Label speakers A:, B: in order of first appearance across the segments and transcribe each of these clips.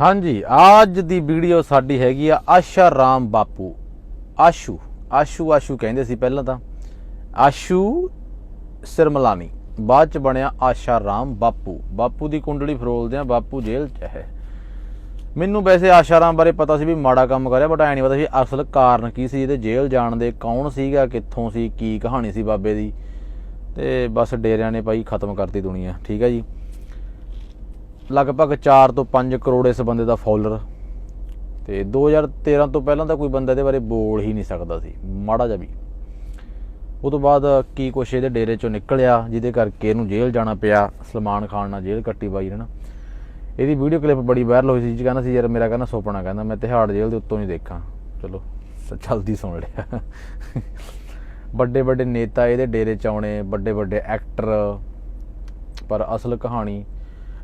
A: ਹਾਂਜੀ, ਅੱਜ ਦੀ ਵੀਡੀਓ ਸਾਡੀ ਹੈਗੀ ਆ ਆਸ਼ਾ ਰਾਮ ਬਾਪੂ। ਆਸ਼ੂ ਆਸ਼ੂ ਆਸ਼ੂ ਕਹਿੰਦੇ ਸੀ ਪਹਿਲਾਂ ਤਾਂ। ਆਸ਼ੂ ਸਿਰਮਲਾਨੀ, ਬਾਅਦ ਚ ਬਣਿਆ ਆਸ਼ਾ ਰਾਮ ਬਾਪੂ। ਬਾਪੂ ਦੀ ਕੁੰਡਲੀ ਫਰੋਲਦੇ ਆ, ਬਾਪੂ ਜੇਲ੍ਹ ਚ ਹੈ। ਮੈਨੂੰ ਵੈਸੇ ਆਸ਼ਾ ਰਾਮ ਬਾਰੇ ਪਤਾ ਸੀ ਵੀ ਮਾੜਾ ਕੰਮ ਕਰਿਆ ਬਟ ਐ ਨਹੀਂ ਪਤਾ ਸੀ ਅਸਲ ਕਾਰਨ ਕੀ ਸੀ, ਇਹਦੇ ਜੇਲ੍ਹ ਜਾਣ ਦੇ ਕੌਣ ਸੀਗਾ, ਕਿੱਥੋਂ ਸੀ, ਕੀ ਕਹਾਣੀ ਸੀ ਬਾਬੇ ਦੀ। ਤੇ ਬਸ ਡੇਰਿਆਂ ਨੇ ਭਾਈ ਖਤਮ ਕਰਤੀ ਦੁਨੀਆ, ਠੀਕ ਹੈ ਜੀ। ਲਗਭਗ 4 ਤੋਂ 5 ਕਰੋੜ ਇਸ ਬੰਦੇ ਦਾ ਫਾਲੋਅਰ ਤੇ 2013 ਤੋਂ ਪਹਿਲਾਂ ਤਾਂ ਕੋਈ ਬੰਦਾ ਇਹਦੇ ਬਾਰੇ ਬੋਲ ਹੀ ਨਹੀਂ ਸਕਦਾ ਸੀ, ਮਾੜਾ ਜਿਹਾ ਵੀ। ਉਹ ਤੋਂ ਬਾਅਦ ਕੀ ਕੁਛ ਇਹਦੇ ਡੇਰੇ ਚੋਂ ਨਿਕਲਿਆ, ਜਿਹਦੇ ਕਰਕੇ ਇਹਨੂੰ ਜੇਲ੍ਹ ਜਾਣਾ ਪਿਆ, ਸਲਮਾਨ ਖਾਨ ਨਾਲ ਜੇਲ੍ਹ ਕੱਟੀ ਬਾਈ ਨੇ ਨਾ। ਇਹਦੀ ਵੀਡੀਓ ਕਲਿੱਪ ਬੜੀ ਵਾਇਰਲ ਹੋਈ ਸੀ ਜੀ ਕਹਿੰਦਾ ਸੀ, ਯਾਰ ਮੇਰਾ ਕਹਿੰਦਾ ਸੁਪਨਾ, ਕਹਿੰਦਾ ਮੈਂ ਤਿਹਾੜ ਜੇਲ੍ਹ ਦੇ ਉੱਤੋਂ ਨਹੀਂ ਦੇਖਾਂ। ਚਲੋ, ਸ- ਜਲਦੀ ਸੁਣ ਲਿਆ। ਵੱਡੇ ਵੱਡੇ ਨੇਤਾ ਇਹਦੇ ਡੇਰੇ ਚ ਆਉਣੇ ਵੱਡੇ ਵੱਡੇ ਐਕਟਰ ਪਰ ਅਸਲ ਕਹਾਣੀ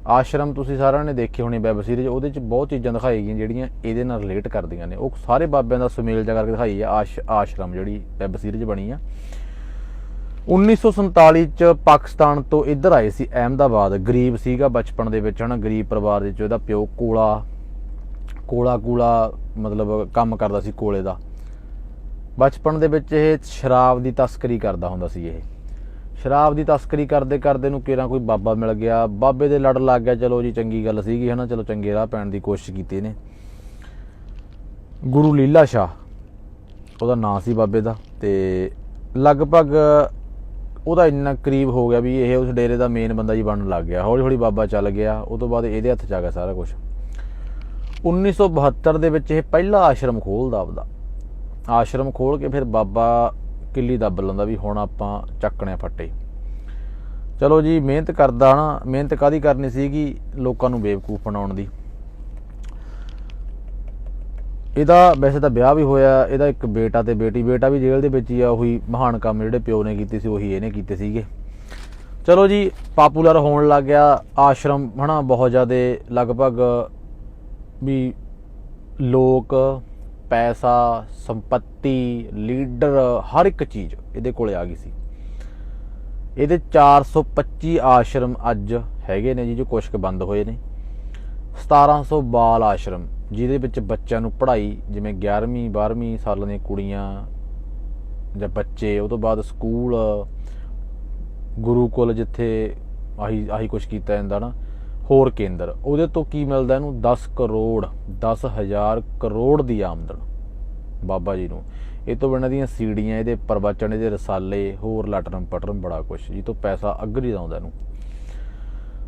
A: ਆਸ਼ਰਮ ਤੁਸੀਂ ਸਾਰਿਆਂ ਨੇ ਦੇਖੇ ਹੋਣੇ ਵੈਬ ਸੀਰੀਜ਼, ਉਹਦੇ ਚ ਬਹੁਤ ਚੀਜ਼ਾਂ ਦਿਖਾਈ ਗਈਆਂ ਜਿਹੜੀਆਂ ਇਹਦੇ ਨਾਲ ਰਿਲੇਟ ਕਰਦੀਆਂ ਨੇ। ਉਹ ਸਾਰੇ ਬਾਬਿਆਂ ਦਾ ਸੁਮੇਲ ਜਾ ਕਰਕੇ ਦਿਖਾਈ ਆ, ਆਸ਼, ਆਸ਼ਰਮ ਜਿਹੜੀ ਵੈਬ ਸੀਰੀਜ਼ ਬਣੀ ਆ। 1947 ਚ ਪਾਕਿਸਤਾਨ ਤੋਂ ਇੱਧਰ ਆਏ ਸੀ ਅਹਿਮਦਾਬਾਦ। ਗਰੀਬ ਸੀਗਾ ਬਚਪਨ ਦੇ ਵਿੱਚ, ਹਨਾ, ਗਰੀਬ ਪਰਿਵਾਰ ਦੇ ਵਿੱਚ, ਉਹਦਾ ਪਿਓ ਕੋਲਾ ਕੋਲਾ ਕੋਲਾ ਮਤਲਬ ਕੰਮ ਕਰਦਾ ਸੀ ਕੋਲੇ ਦਾ। ਬਚਪਨ ਦੇ ਵਿੱਚ ਇਹ ਸ਼ਰਾਬ ਦੀ ਤਸਕਰੀ ਕਰਦਾ ਹੁੰਦਾ ਸੀ ਇਹ। ਸ਼ਰਾਬ ਦੀ ਤਸਕਰੀ ਕਰਦੇ ਕਰਦੇ ਨੂੰ ਕਿਹੜਾ ਕੋਈ ਬਾਬਾ ਮਿਲ ਗਿਆ। ਬਾਬੇ ਦੇ ਲੜ ਲੱਗ ਗਿਆ। ਚਲੋ ਜੀ, ਚੰਗੀ ਗੱਲ ਸੀਗੀ, ਹਨਾ? ਚਲੋ, ਚੰਗੇ ਰਾਹ ਪੈਣ ਦੀ ਕੋਸ਼ਿਸ਼ ਕੀਤੀ ਨੇ ਗੁਰੂ ਲੀਲਾ ਸ਼ਾਹ, ਉਹਦਾ ਨਾਂ ਸੀ ਬਾਬੇ ਦਾ ਤੇ ਲਗਭਗ ਉਹਦਾ ਇੰਨਾ ਕਰੀਬ ਹੋ ਗਿਆ ਵੀ ਇਹ ਉਸ ਡੇਰੇ ਦਾ ਮੇਨ ਬੰਦਾ ਜੀ ਬਣਨ ਲੱਗ ਗਿਆ। ਹੌਲੀ ਹੌਲੀ ਬਾਬਾ ਚੱਲ ਗਿਆ। ਉਸ ਤੋਂ ਬਾਅਦ ਇਹਦੇ ਹੱਥ ਚ ਆ ਗਿਆ ਸਾਰਾ ਕੁਝ 1972 ਦੇ ਵਿੱਚ ਇਹ ਪਹਿਲਾ ਆਸ਼ਰਮ ਖੋਲਦਾ ਆਪਦਾ। ਆਸ਼ਰਮ ਖੋਲ ਕੇ ਫਿਰ ਬਾਬਾ ਕਿੱਲੀ ਦੱਬ ਲੈਂਦਾ ਵੀ ਹੁਣ ਆਪਾਂ ਚੱਕਣੇ ਫੱਟੇ। ਚਲੋ ਜੀ, ਮਿਹਨਤ ਕਰਦਾ ਨਾ, ਮਿਹਨਤ ਕਾਦੀ ਕਰਨੀ ਸੀਗੀ? ਲੋਕਾਂ ਨੂੰ ਬੇਵਕੂਫ ਬਣਾਉਣ ਦੀ। ਇਹਦਾ ਵੈਸੇ ਤਾਂ ਵਿਆਹ ਵੀ ਹੋਇਆ, ਇਹਦਾ ਇੱਕ ਬੇਟਾ ਤੇ ਬੇਟੀ, ਬੇਟਾ ਵੀ ਜੇਲ੍ਹ ਦੇ ਵਿੱਚ ਹੀ ਆ, ਉਹੀ ਮਹਾਨ ਕੰਮ ਜਿਹੜੇ ਪਿਓ ਨੇ ਕੀਤੇ ਸੀ, ਉਹੀ ਇਹਨੇ ਕੀਤੇ ਸੀਗੇ। ਚਲੋ ਜੀ, ਪਪੂਲਰ ਹੋਣ ਲੱਗ ਗਿਆ, ਆਸ਼ਰਮ ਹਨਾ, ਬਹੁਤ ਜ਼ਿਆਦੇ ਲਗਭਗ ਵੀ ਲੋਕ ਪੈਸਾ, ਸੰਪਤੀ, ਲੀਡਰ, ਹਰ ਇੱਕ ਚੀਜ਼ ਇਹਦੇ ਕੋਲੇ ਆ ਗਈ ਸੀ। ਇਹਦੇ 425 ਆਸ਼ਰਮ ਅੱਜ ਹੈਗੇ ਨੇ ਜੀ, ਜੋ ਕੁਛ ਕੁ ਬੰਦ ਹੋਏ ਨੇ। 1700 ਬਾਲ ਆਸ਼ਰਮ, ਜਿਹਦੇ ਵਿੱਚ ਬੱਚਿਆਂ ਨੂੰ ਪੜ੍ਹਾਈ, ਜਿਵੇਂ 11ਵੀਂ 12ਵੀਂ ਸਾਲਾਂ ਦੀਆਂ ਕੁੜੀਆਂ ਜਾਂ ਬੱਚੇ, ਉਹ ਤੋਂ ਬਾਅਦ ਸਕੂਲ ਗੁਰੂਕੁਲ ਜਿੱਥੇ ਆਹੀ ਆਹੀ ਕੁਝ ਕੀਤਾ ਜਾਂਦਾ ਨਾ। ਹੋਰ ਕੇਂਦਰ। ਉਹਦੇ ਤੋਂ ਕੀ ਮਿਲਦਾ ਇਹਨੂੰ? 10 ਕਰੋੜ 10000 ਕਰੋੜ ਦੀ ਆਮਦਨ। ਬਾਬਾ ਜੀ ਨੂੰ। ਇਹ ਤੋਂ ਬਿਨਾਂ ਦੀਆਂ ਸੀੜੀਆਂ, ਇਹਦੇ ਪ੍ਰਵਚਨ, ਇਹਦੇ ਰਸਾਲੇ, ਹੋਰ ਲਟਰਮ ਪਟਰਮ ਬੜਾ ਕੁਝ ਇਹ ਤੋਂ ਪੈਸਾ ਅੱਗਰੀ ਆਉਂਦਾ ਇਹਨੂੰ।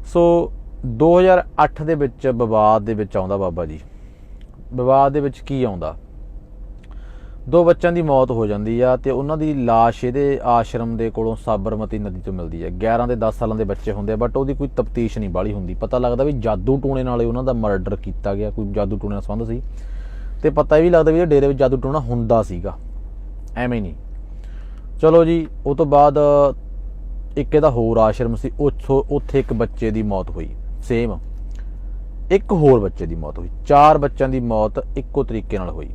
A: ਸੋ 2008 ਦੇ ਵਿੱਚ ਵਿਵਾਦ ਦੇ ਵਿੱਚ ਆਉਂਦਾ ਬਾਬਾ ਜੀ। ਵਿਵਾਦ ਦੇ ਵਿੱਚ ਕੀ ਆਉਂਦਾ? ਦੋ ਬੱਚਿਆਂ ਦੀ ਮੌਤ ਹੋ ਜਾਂਦੀ ਆ ਤੇ ਉਹਨਾਂ ਦੀ লাশ ਇਹਦੇ ਆਸ਼ਰਮ ਦੇ ਕੋਲੋਂ ਸਾਬਰਮਤੀ ਨਦੀ ਤੋਂ ਮਿਲਦੀ ਹੈ 11 ਦੇ 10 ਸਾਲਾਂ ਦੇ ਬੱਚੇ ਹੁੰਦੇ ਆ ਬਟ ਉਹਦੀ ਕੋਈ ਤਫਤੀਸ਼ ਨਹੀਂ ਬਾਲੀ ਹੁੰਦੀ। ਪਤਾ ਲੱਗਦਾ ਵੀ ਜਾਦੂ ਟੂਣੇ ਨਾਲੇ ਉਹਨਾਂ ਦਾ ਮਰਡਰ ਕੀਤਾ ਗਿਆ, ਕੋਈ ਜਾਦੂ ਟੂਣੇ ਨਾਲ ਸੰਬੰਧ ਸੀ। ਤੇ ਪਤਾ ਵੀ ਲੱਗਦਾ ਵੀ ਇਹ ਡੇਰੇ ਵਿੱਚ ਜਾਦੂ ਟੂਣਾ ਹੁੰਦਾ ਸੀਗਾ। ਐਵੇਂ ਨਹੀਂ। ਚਲੋ ਜੀ, ਉਹ ਤੋਂ ਬਾਅਦ ਇੱਕ ਇਹਦਾ ਹੋਰ ਆਸ਼ਰਮ ਸੀ, ਉੱਥੋਂ ਉੱਥੇ ਇੱਕ ਬੱਚੇ ਦੀ ਮੌਤ ਹੋਈ। ਸੇਮ ਇੱਕ ਹੋਰ ਬੱਚੇ ਦੀ ਮੌਤ ਹੋਈ। ਚਾਰ ਬੱਚਿਆਂ ਦੀ ਮੌਤ ਇੱਕੋ ਤਰੀਕੇ ਨਾਲ ਹੋਈ।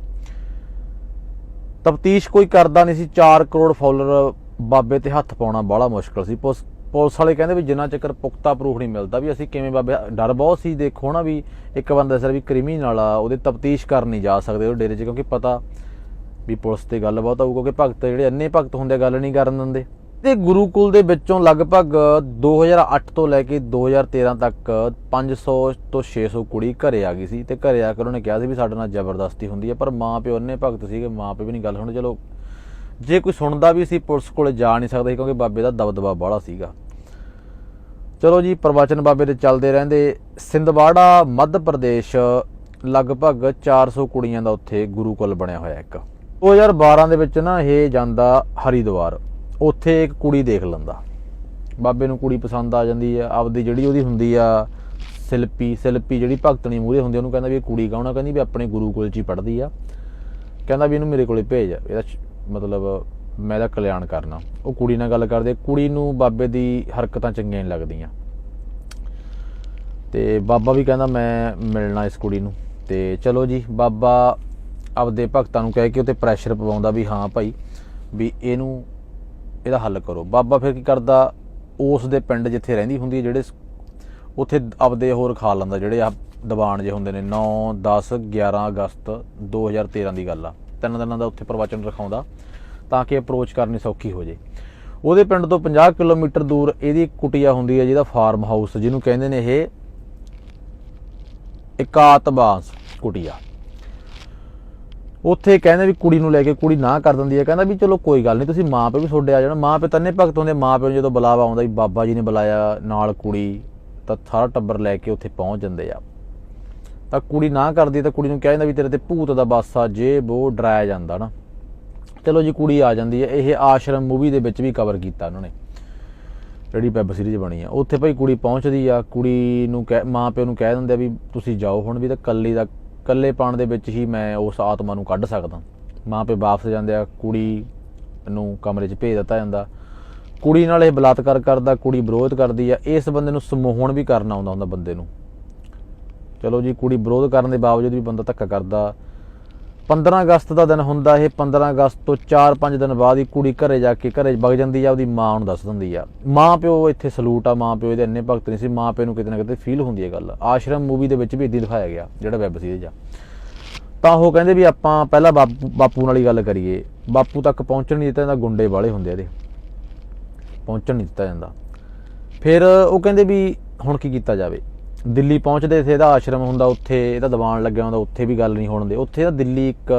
A: ਤਫਤੀਸ਼ ਕੋਈ ਕਰਦਾ ਨਹੀਂ ਸੀ। 4 ਕਰੋੜ ਫਾਲੋਅਰ ਬਾਬੇ ਤੇ ਹੱਥ ਪਾਉਣਾ ਬੜਾ ਮੁਸ਼ਕਲ ਸੀ। ਪੁਲਿਸ ਪੁਲਿਸ ਵਾਲੇ ਕਹਿੰਦੇ ਵੀ ਜਿੰਨਾ ਚੱਕਰ ਪੁਖਤਾ ਪ੍ਰੂਫ ਨਹੀਂ ਮਿਲਦਾ ਵੀ ਅਸੀਂ ਕਿਵੇਂ ਬਾਬੇ ਡਰ ਬਹੁਤ ਸੀ। ਦੇਖੋ ਨਾ ਵੀ ਇੱਕ ਬੰਦਾ ਸਰ ਵੀ ਕ੍ਰਿਮੀਨਲ ਆ, ਉਹਦੇ ਤਫਤੀਸ਼ ਕਰਨ ਨਹੀਂ ਜਾ ਸਕਦੇ ਉਹ ਡੇਰੇ 'ਚ ਕਿਉਂਕਿ ਪਤਾ ਵੀ ਪੁਲਿਸ ਤੇ ਗੱਲ ਬਹੁਤ ਆਊ ਕਿਉਂਕਿ ਭਗਤ ਜਿਹੜੇ ਅੰਨੇ ਭਗਤ ਹੁੰਦੇ ਗੱਲ ਨਹੀਂ ਕਰਨ ਦਿੰਦੇ। ਤੇ ਗੁਰੂਕੁਲ ਦੇ ਵਿੱਚੋਂ ਲਗਭਗ 2008 ਤੋਂ ਲੈ ਕੇ 2013 ਤੱਕ 500 ਤੋਂ 600 ਕੁੜੀ ਘਰੇ ਆ ਗਈ ਸੀ ਤੇ ਘਰੇ ਆ ਕੇ ਉਹਨਾਂ ਨੇ ਕਿਹਾ ਸੀ ਵੀ ਸਾਡੇ ਨਾਲ ਜ਼ਬਰਦਸਤੀ ਹੁੰਦੀ ਹੈ, ਪਰ ਮਾਂ ਪਿਓ ਅੰਨੇ ਭਗਤ ਸੀਗੇ ਮਾਂ ਪਿਓ ਵੀ ਨਹੀਂ ਗੱਲ ਸੁਣਦੇ। ਚਲੋ, ਜੇ ਕੋਈ ਸੁਣਦਾ ਵੀ ਸੀ ਪੁਲਿਸ ਕੋਲੇ ਜਾ ਨਹੀਂ ਸਕਦਾ ਕਿਉਂਕਿ ਬਾਬੇ ਦਾ ਦਬਦਬਾ ਬਾਹਲਾ ਸੀਗਾ। ਚਲੋ ਜੀ, ਪ੍ਰਵਚਨ ਬਾਬੇ ਦੇ ਚੱਲਦੇ ਰਹਿੰਦੇ। ਸਿੰਧਵਾੜਾ ਮੱਧ ਪ੍ਰਦੇਸ਼, ਲਗਭਗ 400 ਕੁੜੀਆਂ ਦਾ ਉੱਥੇ ਗੁਰੂਕੁਲ ਬਣਿਆ ਹੋਇਆ ਇੱਕ। 2012 ਦੇ ਵਿੱਚ ਨਾ ਇਹ ਜਾਂਦਾ ਹਰੀਦਵਾਰ ਉੱਥੇ ਇੱਕ ਕੁੜੀ ਦੇਖ ਲੈਂਦਾ। ਬਾਬੇ ਨੂੰ ਕੁੜੀ ਪਸੰਦ ਆ ਜਾਂਦੀ ਆ, ਆਪਦੀ ਜਿਹੜੀ ਉਹਦੀ ਹੁੰਦੀ ਆ ਸਿਲਪੀ ਸਿਲਪੀ ਜਿਹੜੀ ਭਗਤਣੀ ਮੂਹਰੇ ਹੁੰਦੀ, ਉਹਨੂੰ ਕਹਿੰਦਾ ਵੀ ਇਹ ਕੁੜੀ ਕੌਣ ਆ? ਕਹਿੰਦੀ ਵੀ ਆਪਣੇ ਗੁਰੂਕੁਲ ਚ ਹੀ ਪੜ੍ਹਦੀ ਆ। ਕਹਿੰਦਾ ਵੀ ਇਹਨੂੰ ਮੇਰੇ ਕੋਲੇ ਭੇਜ, ਇਹਦਾ ਮਤਲਬ ਮੈਂ ਇਹਦਾ ਕਲਿਆਣ ਕਰਨਾ। ਉਹ ਕੁੜੀ ਨਾਲ ਗੱਲ ਕਰਦੇ, ਕੁੜੀ ਨੂੰ ਬਾਬੇ ਦੀ ਹਰਕਤਾਂ ਚੰਗੀਆਂ ਨਹੀਂ ਲੱਗਦੀਆਂ। ਤੇ ਬਾਬਾ ਵੀ ਕਹਿੰਦਾ ਮੈਂ ਮਿਲਣਾ ਇਸ ਕੁੜੀ ਨੂੰ। ਤੇ ਚਲੋ ਜੀ, ਬਾਬਾ ਆਪਦੇ ਭਗਤਾਂ ਨੂੰ ਕਹਿ ਕੇ ਉਤੇ ਪ੍ਰੈਸ਼ਰ ਪਵਾਉਂਦਾ ਵੀ ਹਾਂ ਭਾਈ, ਵੀ ਇਹਨੂੰ ਇਹਦਾ ਹੱਲ ਕਰੋ। ਬਾਬਾ ਫਿਰ ਕੀ ਕਰਦਾ? ਉਸ ਦੇ ਪਿੰਡ ਜਿੱਥੇ ਰਹਿੰਦੀ ਹੁੰਦੀ ਹੈ, ਜਿਹੜੇ ਉੱਥੇ ਆਪਦੇ ਹੋਰ ਖਾ ਲੈਂਦਾ, ਜਿਹੜੇ ਆ ਦੀਵਾਨ ਜੇ ਹੁੰਦੇ ਨੇ 9 10 11 ਅਗਸਤ 2013 ਦੀ ਗੱਲ ਆ। ਤਿੰਨ ਦਿਨਾਂ ਦਾ ਉੱਥੇ ਪ੍ਰਵਚਨ ਰਖਾਉਂਦਾ ਤਾਂ ਕਿ ਅਪਰੋਚ ਕਰਨੀ ਸੌਖੀ ਹੋ ਜੇ। ਉਹਦੇ ਪਿੰਡ ਤੋਂ 50 ਕਿਲੋਮੀਟਰ ਦੂਰ ਇਹਦੀ ਕੁਟੀਆ ਹੁੰਦੀ ਹੈ, ਜਿਹਦਾ ਫਾਰਮ ਹਾਊਸ ਜਿਹਨੂੰ ਕਹਿੰਦੇ ਨੇ ਇਹ ਇਕਾਤਬਾਸ ਕੁਟੀਆ। ਉੱਥੇ ਕਹਿੰਦੇ ਵੀ ਕੁੜੀ ਨੂੰ ਲੈ ਕੇ ਕੁੜੀ ਨਾ ਕਰ ਦਿੰਦੀ ਹੈ। ਕਹਿੰਦਾ ਵੀ ਚਲੋ ਕੋਈ ਗੱਲ ਨਹੀਂ, ਤੁਸੀਂ ਮਾਂ ਪਿਓ ਵੀ ਤੁਹਾਡੇ ਆ ਜਾਣਾ। ਮਾਂ ਪਿਓ ਤੰਨੇ ਭਗਤ ਹੁੰਦੇ ਮਾਂ ਪਿਓ ਨੂੰ ਜਦੋਂ ਬੁਲਾਵਾ ਆਉਂਦਾ ਵੀ ਬਾਬਾ ਜੀ ਨੇ ਬੁਲਾਇਆ ਨਾਲ ਕੁੜੀ, ਤਾਂ ਸਾਰਾ ਟੱਬਰ ਲੈ ਕੇ ਉੱਥੇ ਪਹੁੰਚ ਜਾਂਦੇ ਆ। ਤਾਂ ਕੁੜੀ ਨਾ ਕਰਦੀ ਤਾਂ ਕੁੜੀ ਨੂੰ ਕਹਿ ਜਾਂਦਾ ਵੀ ਤੇਰੇ ਤੇ ਭੂਤ ਦਾ ਬਾਸਾ ਜੇ ਉਹ ਡਰਾਇਆ ਜਾਂਦਾ ਨਾ। ਚਲੋ ਜੀ, ਕੁੜੀ ਆ ਜਾਂਦੀ ਹੈ। ਇਹ ਆਸ਼ਰਮ ਮੂਵੀ ਦੇ ਵਿੱਚ ਵੀ ਕਵਰ ਕੀਤਾ ਉਹਨਾਂ ਨੇ। ਜਿਹੜੀ ਵੈਬ ਸੀਰੀਜ਼ ਬਣੀ ਆ। ਉੱਥੇ ਭਾਈ ਕੁੜੀ ਪਹੁੰਚਦੀ ਆ। ਕੁੜੀ ਨੂੰ ਕਹਿ, ਮਾਂ ਪਿਓ ਨੂੰ ਕਹਿ ਦਿੰਦੇ ਆ ਵੀ ਤੁਸੀਂ ਜਾਓ ਹੁਣ ਵੀ ਤਾਂ ਕੱਲੀ ਦਾ ਕੱਲੇ ਪਾਣ ਦੇ ਵਿੱਚ ਹੀ ਮੈਂ ਉਸ ਆਤਮਾ ਨੂੰ ਕੱਢ ਸਕਦਾ। ਮਾਂ ਪਿਓ ਵਾਪਸ ਜਾਂਦੇ ਆ, ਕੁੜੀ ਨੂੰ ਕਮਰੇ 'ਚ ਭੇਜ ਦਿੱਤਾ ਜਾਂਦਾ। ਕੁੜੀ ਨਾਲ ਇਹ ਬਲਾਤਕਾਰ ਕਰਦਾ, ਕੁੜੀ ਵਿਰੋਧ ਕਰਦੀ ਆ, ਇਸ ਬੰਦੇ ਨੂੰ ਸਮੋਹਣ ਵੀ ਕਰਨਾ ਆਉਂਦਾ ਹੁੰਦਾ ਬੰਦੇ ਨੂੰ। ਚਲੋ ਜੀ, ਕੁੜੀ ਵਿਰੋਧ ਕਰਨ ਦੇ ਬਾਵਜੂਦ ਵੀ ਬੰਦਾ ਧੱਕਾ ਕਰਦਾ 15 ਅਗਸਤ ਦਾ ਦਿਨ ਹੁੰਦਾ ਇਹ 15 ਅਗਸਤ ਤੋਂ 4-5 ਦਿਨ ਬਾਅਦ ਹੀ ਕੁੜੀ ਘਰੇ ਜਾ ਕੇ ਘਰੇ ਵਗ ਜਾਂਦੀ ਆ ਉਹਦੀ ਮਾਂ ਨੂੰ ਦੱਸ ਦਿੰਦੀ ਆ। ਮਾਂ ਪਿਓ ਇੱਥੇ ਸਲੂਟ ਆ, ਮਾਂ ਪਿਓ ਇਹਦੇ ਇੰਨੇ ਭਗਤ ਨਹੀਂ ਸੀ, ਮਾਂ ਪਿਓ ਨੂੰ ਕਿਤੇ ਨਾ ਕਿਤੇ ਫੀਲ ਹੁੰਦੀ ਹੈ ਗੱਲ। ਆਸ਼ਰਮ ਮੂਵੀ ਦੇ ਵਿੱਚ ਵੀ ਇਦਾਂ ਦਿਖਾਇਆ ਗਿਆ, ਜਿਹੜਾ ਵੈਬ ਸੀਰੀਜ਼ ਆ। ਤਾਂ ਉਹ ਕਹਿੰਦੇ ਵੀ ਆਪਾਂ ਪਹਿਲਾਂ ਬਾਪੂ ਬਾਪੂ ਨਾਲ ਹੀ ਗੱਲ ਕਰੀਏ। ਬਾਪੂ ਤੱਕ ਪਹੁੰਚਣ ਨਹੀਂ ਦਿੱਤਾ ਜਾਂਦਾ, ਗੁੰਡੇ ਵਾਲੇ ਹੁੰਦੇ ਆ ਇਹਦੇ। ਪਹੁੰਚਣ ਨਹੀਂ ਦਿੱਤਾ ਜਾਂਦਾ। ਫਿਰ ਉਹ ਕਹਿੰਦੇ ਵੀ ਹੁਣ ਕੀ ਕੀਤਾ ਜਾਵੇ? ਦਿੱਲੀ ਪਹੁੰਚਦੇ ਇੱਥੇ ਇਹਦਾ ਆਸ਼ਰਮ ਹੁੰਦਾ ਉੱਥੇ, ਇਹਦਾ ਦੀਵਾਨ ਲੱਗਿਆ ਹੁੰਦਾ, ਉੱਥੇ ਵੀ ਗੱਲ ਨਹੀਂ ਹੋਣ ਦੇ ਉੱਥੇ ਦਾ ਦਿੱਲੀ ਇੱਕ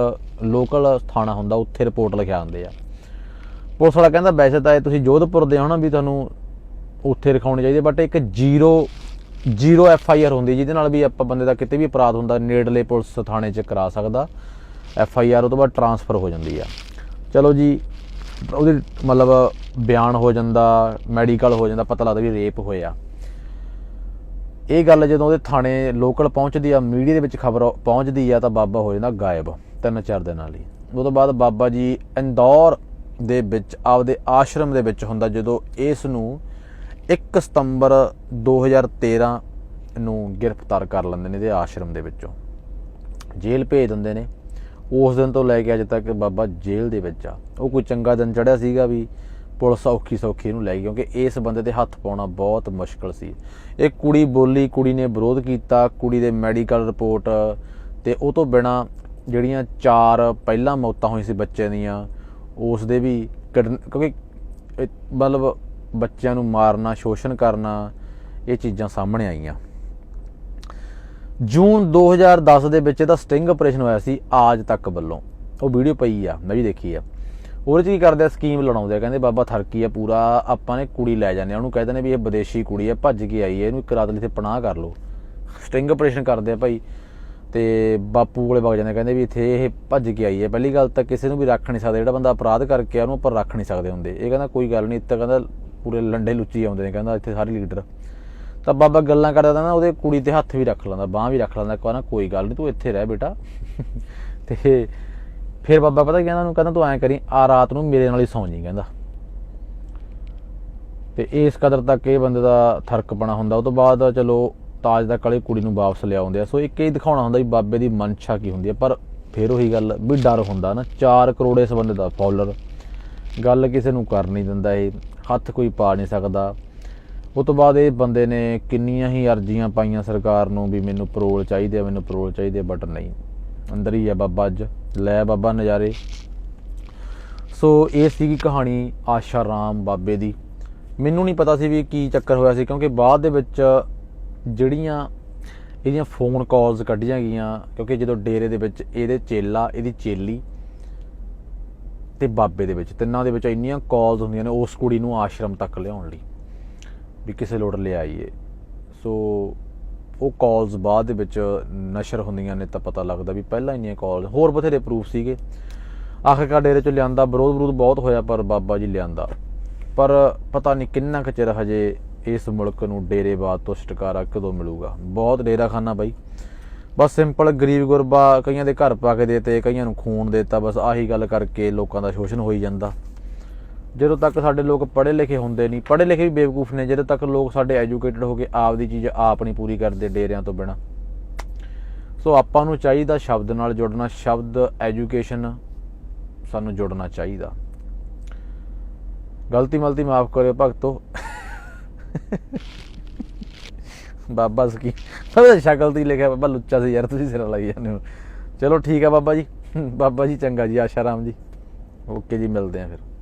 A: ਲੋਕਲ ਥਾਣਾ ਹੁੰਦਾ, ਉੱਥੇ ਰਿਪੋਰਟ ਲਿਖਿਆ ਹੁੰਦੇ ਆ। ਪੁਲਿਸ ਵਾਲਾ ਕਹਿੰਦਾ, ਵੈਸੇ ਤਾਂ ਇਹ ਤੁਸੀਂ ਜੋਧਪੁਰ ਦੇ ਹੋ ਨਾ ਵੀ ਤੁਹਾਨੂੰ ਉੱਥੇ ਰਖਾਉਣੇ ਚਾਹੀਦੇ ਬਟ ਇੱਕ zero zero F I R ਹੁੰਦੀ ਜਿਹਦੇ ਨਾਲ ਵੀ ਆਪਾਂ ਬੰਦੇ ਦਾ ਕਿਤੇ ਵੀ ਅਪਰਾਧ ਹੁੰਦਾ, ਨੇੜਲੇ ਪੁਲਿਸ ਥਾਣੇ 'ਚ ਕਰਾ ਸਕਦਾ ਐਫ ਆਈ ਆਰ ਉਹ ਤੋਂ ਬਾਅਦ ਟਰਾਂਸਫਰ ਹੋ ਜਾਂਦੀ ਆ। ਚਲੋ ਜੀ, ਉਹਦੇ ਮਤਲਬ ਬਿਆਨ ਹੋ ਜਾਂਦਾ ਮੈਡੀਕਲ ਹੋ ਜਾਂਦਾ, ਪਤਾ ਲੱਗਦਾ ਵੀ ਰੇਪ ਹੋਇਆ। ਇਹ ਗੱਲ ਜਦੋਂ ਉਹਦੇ ਥਾਣੇ ਲੋਕਲ ਪਹੁੰਚਦੀ ਆ, ਮੀਡੀਆ ਦੇ ਵਿੱਚ ਖਬਰ ਪਹੁੰਚਦੀ ਆ, ਤਾਂ ਬਾਬਾ ਹੋ ਜਾਂਦਾ ਗਾਇਬ, ਤਿੰਨ ਚਾਰ ਦਿਨਾਂ ਲਈ। ਉਹ ਤੋਂ ਬਾਅਦ ਬਾਬਾ ਜੀ ਇੰਦੌਰ ਦੇ ਵਿੱਚ, ਆਪਦੇ ਆਸ਼ਰਮ ਦੇ ਵਿੱਚ ਹੁੰਦਾ, ਜਦੋਂ ਇਸ ਨੂੰ 1 ਸਤੰਬਰ 2013 ਨੂੰ ਗ੍ਰਿਫਤਾਰ ਕਰ ਲੈਂਦੇ ਨੇ ਇਹਦੇ ਆਸ਼ਰਮ ਦੇ ਵਿੱਚੋਂ। ਜੇਲ੍ਹ ਭੇਜ ਦਿੰਦੇ ਨੇ। ਉਸ ਦਿਨ ਤੋਂ ਲੈ ਕੇ ਅੱਜ ਤੱਕ ਬਾਬਾ ਜੇਲ੍ਹ ਦੇ ਵਿੱਚ ਆ। ਉਹ ਕੋਈ ਚੰਗਾ ਦਿਨ ਚੜਿਆ ਸੀਗਾ ਵੀ ਪੁਲਿਸ ਔਖੀ ਸੌਖੀ ਇਹਨੂੰ ਲੈ ਗਈ, ਕਿਉਂਕਿ ਇਸ ਬੰਦੇ ਤੇ ਹੱਥ ਪਾਉਣਾ ਬਹੁਤ ਮੁਸ਼ਕਲ ਸੀ। ਇਹ ਕੁੜੀ ਬੋਲੀ, ਕੁੜੀ ਨੇ ਵਿਰੋਧ ਕੀਤਾ, ਕੁੜੀ ਦੇ ਮੈਡੀਕਲ ਰਿਪੋਰਟ ਤੇ ਉਹ ਤੋਂ ਬਿਨਾ ਜਿਹੜੀਆਂ ਚਾਰ ਪਹਿਲਾਂ ਮੌਤਾਂ ਹੋਈ ਸੀ ਬੱਚੇ ਦੀਆਂ, ਉਸ ਦੇ ਵੀ ਕਿਡਨ- ਕਿਉਂਕਿ ਮਤਲਬ ਬੱਚਿਆਂ ਨੂੰ ਮਾਰਨਾ, ਸ਼ੋਸ਼ਣ ਕਰਨਾ, ਇਹ ਚੀਜ਼ਾਂ ਸਾਹਮਣੇ ਆਈਆਂ। ਜੂਨ 2010 ਦੇ ਵਿੱਚ ਇਹਦਾ ਸਟਿੰਗ ਆਪਰੇਸ਼ਨ ਹੋਇਆ ਸੀ ਆਜ ਤੱਕ ਵੱਲੋਂ। ਉਹ ਵੀਡੀਓ ਪਈ ਆ, ਮੈਂ ਵੀ ਦੇਖੀ ਆ। ਉਹਦੇ ਚ ਕੀ ਕਰਦੇ ਆ? ਸਕੀਮ ਲੜਾਉਂਦੇ ਆ। ਕਹਿੰਦੇ ਬਾਬਾ ਥਰਕੀ ਆ ਪੂਰਾ, ਆਪਾਂ ਨੇ ਕੁੜੀ ਲੈ ਜਾਂਦੇ ਆ। ਉਹਨੂੰ ਕਹਿੰਦੇ ਨੇ ਵੀ ਇਹ ਵਿਦੇਸ਼ੀ ਕੁੜੀ ਆ, ਭੱਜ ਕੇ ਆਈ ਹੈ ਇਹਨੂੰ ਇੱਕ ਰਾਤ ਲਈ ਤੇ ਪਨਾਹ ਕਰ ਲਓ। ਸਟਿੰਗ ਆਪਰੇਸ਼ਨ ਕਰਦੇ ਆ ਭਾਈ। ਤੇ ਬਾਪੂ ਕੋਲੇ ਵਗ ਜਾਂਦੇ ਕਹਿੰਦੇ ਵੀ ਇੱਥੇ ਇਹ ਭੱਜ ਕੇ ਆਈ ਹੈ ਪਹਿਲੀ ਗੱਲ ਤਾਂ ਕਿਸੇ ਨੂੰ ਵੀ ਰੱਖ ਨਹੀਂ ਸਕਦੇ। ਜਿਹੜਾ ਬੰਦਾ ਅਪਰਾਧ ਕਰਕੇ ਆ, ਉਹਨੂੰ ਉੱਪਰ ਰੱਖ ਨਹੀਂ ਸਕਦੇ ਹੁੰਦੇ। ਇਹ ਕਹਿੰਦਾ ਕੋਈ ਗੱਲ ਨਹੀਂ, ਇੱਥੇ ਕਹਿੰਦਾ ਪੂਰੇ ਲੰਡੇ ਲੁੱਚੀ ਆਉਂਦੇ ਨੇ, ਕਹਿੰਦਾ ਇੱਥੇ ਸਾਰੇ ਲੀਡਰ। ਤਾਂ ਬਾਬਾ ਗੱਲਾਂ ਕਰਦਾ ਤਾਂ ਨਾ, ਉਹਦੇ ਕੁੜੀ ਤੇ ਹੱਥ ਵੀ ਰੱਖ ਲੈਂਦਾ, ਬਾਹ ਵੀ ਰੱਖ ਲੈਂਦਾ। ਕਹਿੰਦਾ ਕੋਈ ਗੱਲ ਨਹੀਂ, ਤੂੰ ਇੱਥੇ ਰਹਿ ਬੇਟਾ। ਤੇ ਫਿਰ ਬਾਬਾ ਪਤਾ ਕਹਿੰਦਾ? ਉਹਨੂੰ ਕਹਿੰਦਾ ਤੂੰ ਐਂ ਕਰੀ ਆ ਰਾਤ ਨੂੰ ਮੇਰੇ ਨਾਲ ਹੀ ਸੌਂ ਜੀ ਕਹਿੰਦਾ। ਤੇ ਇਸ ਕਦਰ ਤੱਕ ਇਹ ਬੰਦੇ ਦਾ ਥਰਕਪਣਾ ਹੁੰਦਾ। ਉਹ ਤੋਂ ਬਾਅਦ ਚਲੋ ਤਾਜ ਦਾ ਕਲੇ ਕੁੜੀ ਨੂੰ ਵਾਪਸ ਲਿਆਉਂਦੇ ਆ। ਸੋ ਇੱਕ ਇਹ ਦਿਖਾਉਣਾ ਹੁੰਦਾ ਵੀ ਬਾਬੇ ਦੀ ਮਨਸ਼ਾ ਕੀ ਹੁੰਦੀ ਹੈ ਪਰ ਫਿਰ ਉਹੀ ਗੱਲ ਵੀ ਡਰ ਹੁੰਦਾ ਨਾ। 4 ਕਰੋੜ ਇਸ ਬੰਦੇ ਦਾ ਫਾਲੋਅਰ ਗੱਲ ਕਿਸੇ ਨੂੰ ਕਰ ਨਹੀਂ ਦਿੰਦਾ ਇਹ। ਹੱਥ ਕੋਈ ਪਾ ਨਹੀਂ ਸਕਦਾ। ਉਹ ਤੋਂ ਬਾਅਦ ਇਹ ਬੰਦੇ ਨੇ ਕਿੰਨੀਆਂ ਹੀ ਅਰਜ਼ੀਆਂ ਪਾਈਆਂ ਸਰਕਾਰ ਨੂੰ ਵੀ ਮੈਨੂੰ ਪਰੋਲ ਚਾਹੀਦੇ ਆ ਮੈਨੂੰ ਪਰੋਲ ਚਾਹੀਦੇ ਆ, ਬਟ ਨਹੀਂ। ਅੰਦਰ ਹੀ ਆ ਬਾਬਾ ਅੱਜ। ਲੈ ਬਾਬਾ ਨਜ਼ਾਰੇ। ਸੋ ਇਹ ਸੀਗੀ ਕਹਾਣੀ ਆਸ਼ਾ ਰਾਮ ਬਾਬੇ ਦੀ। ਮੈਨੂੰ ਨਹੀਂ ਪਤਾ ਸੀ ਵੀ ਕੀ ਚੱਕਰ ਹੋਇਆ ਸੀ, ਕਿਉਂਕਿ ਬਾਅਦ ਦੇ ਵਿੱਚ ਜਿਹੜੀਆਂ, ਇਹਦੀਆਂ ਫੋਨ ਕਾਲਸ ਕੱਢੀਆਂ ਗਈਆਂ, ਕਿਉਂਕਿ ਜਦੋਂ ਡੇਰੇ ਦੇ ਵਿੱਚ ਇਹਦੇ ਚੇਲਾ, ਇਹਦੀ ਚੇਲੀ ਤੇ ਬਾਬੇ ਦੇ ਵਿੱਚ, ਤਿੰਨਾਂ ਦੇ ਵਿੱਚ ਇੰਨੀਆਂ ਕਾਲਸ ਹੁੰਦੀਆਂ ਨੇ ਉਸ ਕੁੜੀ ਨੂੰ ਆਸ਼ਰਮ ਤੱਕ ਲਿਆਉਣ ਲਈ, ਵੀ ਕਿਸੇ ਲੋੜ ਲਿਆਈਏ ਸੋ ਉਹ ਕਾਲਸ ਬਾਅਦ ਦੇ ਵਿੱਚ ਨਸ਼ਰ ਹੁੰਦੀਆਂ ਨੇ ਤਾਂ ਪਤਾ ਲੱਗਦਾ ਵੀ ਪਹਿਲਾਂ ਇੰਨੀਆਂ ਕਾਲ ਹੋਰ ਬਥੇਰੇ ਪ੍ਰੂਫ ਸੀਗੇ। ਆਖਿਰਕਾਰ ਡੇਰੇ ਚ ਲਿਆਂਦਾ, ਵਿਰੋਧ ਵਿਰੋਧ ਬਹੁਤ ਹੋਇਆ ਪਰ ਬਾਬਾ ਜੀ ਲਿਆਂਦਾ। ਪਰ ਪਤਾ ਨਹੀਂ ਕਿੰਨਾ ਕੁ ਚਿਰ ਹਜੇ ਇਸ ਮੁਲਕ ਨੂੰ ਡੇਰੇਵਾਦ ਤੋਂ ਛੁਟਕਾਰਾ ਕਦੋਂ ਮਿਲੂਗਾ। ਬਹੁਤ ਡੇਰਾ ਖਾਨਾ ਬਾਈ। ਬਸ ਸਿੰਪਲ ਗਰੀਬ ਗੁਰਬਾ ਕਈਆਂ ਦੇ ਘਰ ਪਾ ਕੇ ਦੇਤੇ, ਕਈਆਂ ਨੂੰ ਖੂਨ ਦੇਤਾ, ਬਸ ਆਹੀ ਗੱਲ ਕਰਕੇ ਲੋਕਾਂ ਦਾ ਸ਼ੋਸ਼ਣ ਹੋਈ ਜਾਂਦਾ। ਜਦੋਂ ਤੱਕ ਸਾਡੇ ਲੋਕ ਪੜ੍ਹੇ ਲਿਖੇ ਹੁੰਦੇ ਨਹੀਂ, ਪੜ੍ਹੇ ਲਿਖੇ ਵੀ ਬੇਵਕੂਫ ਨੇ, ਜਦੋਂ ਤੱਕ ਲੋਕ ਸਾਡੇ ਐਜੂਕੇਟਡ ਹੋ ਕੇ ਆਪ ਦੀ ਚੀਜ਼ ਆਪ ਨਹੀਂ ਪੂਰੀ ਕਰਦੇ ਡੇਰਿਆਂ ਤੋਂ ਬਿਨਾ। ਸੋ ਆਪਾਂ ਨੂੰ ਚਾਹੀਦਾ ਸ਼ਬਦ ਨਾਲ ਜੁੜਨਾ, ਸ਼ਬਦ ਐਜੂਕੇਸ਼ਨ ਸਾਨੂੰ ਜੁੜਨਾ ਚਾਹੀਦਾ। ਗਲਤੀ ਮਲਤੀ ਮਾਫ ਕਰਿਓ ਭਗਤੋ। ਬਾਬਾ ਸਕੀ ਉਹਦਾ ਸ਼ਕਲ ਤੇ ਲਿਖਿਆ, ਬਾਬਾ ਲੁੱਚਾ ਸੀ ਯਾਰ, ਤੁਸੀਂ ਸਿਰ ਲਾਈ ਜਾਂਦੇ ਹੋ। ਚਲੋ ਠੀਕ ਆ ਬਾਬਾ ਜੀ ਬਾਬਾ ਜੀ ਚੰਗਾ ਜੀ, ਆਸ਼ਾ ਰਾਮ ਜੀ। ਓਕੇ ਜੀ, ਮਿਲਦੇ ਆ ਫਿਰ।